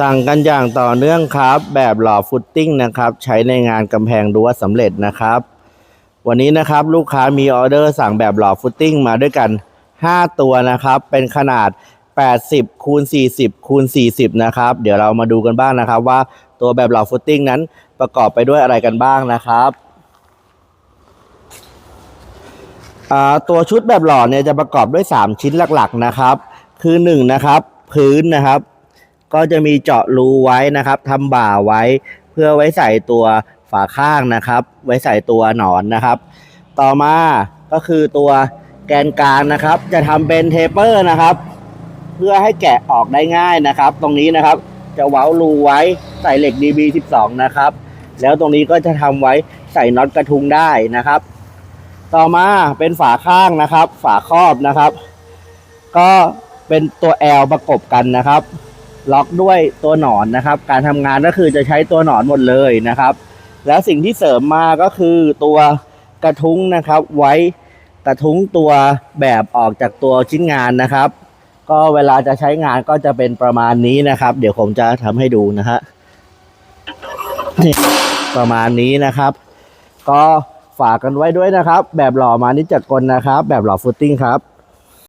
สั่งกันอย่างต่อเนื่องครับ แบบหล่อฟุตติ้งนะครับ ใช้ในงานกำแพงรั้วสำเร็จนะครับ วันนี้นะครับลูกค้ามีออเดอร์สั่งแบบหล่อฟุตติ้งมาด้วยกัน 5 ตัวนะครับ เป็นขนาด 80คูณ40คูณ40 นะครับ เดี๋ยวเรามาดูกันบ้างนะครับ ว่าตัวแบบหล่อฟุตติ้งนั้นประกอบไปด้วยอะไรกันบ้างนะครับตัวชุดแบบหล่อเนี่ยจะประกอบด้วย 3 ชิ้นหลักๆนะครับ คือ1นะครับพื้นนะครับ ก็จะมีเจาะรูไว้นะครับทำบ่าไว้ เพื่อไว้ใส่ตัวฝาข้างนะครับ ไว้ใส่ตัวหนอนนะครับ ต่อมาก็คือตัวแกนกลางนะครับ จะทำเป็นเทปเปอร์นะครับ เพื่อให้แกะออกได้ง่ายนะครับ ตรงนี้นะครับจะเว้ารูไว้ใส่เหล็ก DB12 นะครับ แล้วตรงนี้ก็จะทำไว้ใส่น็อตกระทุงได้นะครับ ต่อมาเป็นฝาข้างนะครับ ฝาครอบนะครับ ก็เป็นตัว L ประกบกันนะครับ ล็อกด้วยตัวหนอนนะครับ การทำงานก็คือจะใช้ตัวหนอนหมดเลยนะครับ แล้วสิ่งที่เสริมมาก็คือตัวกระทุ้งนะครับ ไว้กระทุ้งตัวแบบออกจากตัวชิ้นงานนะครับ ก็เวลาจะใช้งานก็จะเป็นประมาณนี้นะครับ เดี๋ยวผมจะทำให้ดูนะฮะประมาณนี้นะครับ ก็ฝากกันไว้ด้วยนะครับ แบบหล่อมานิจจกลนะครับ แบบหล่อฟุตติ้งครับ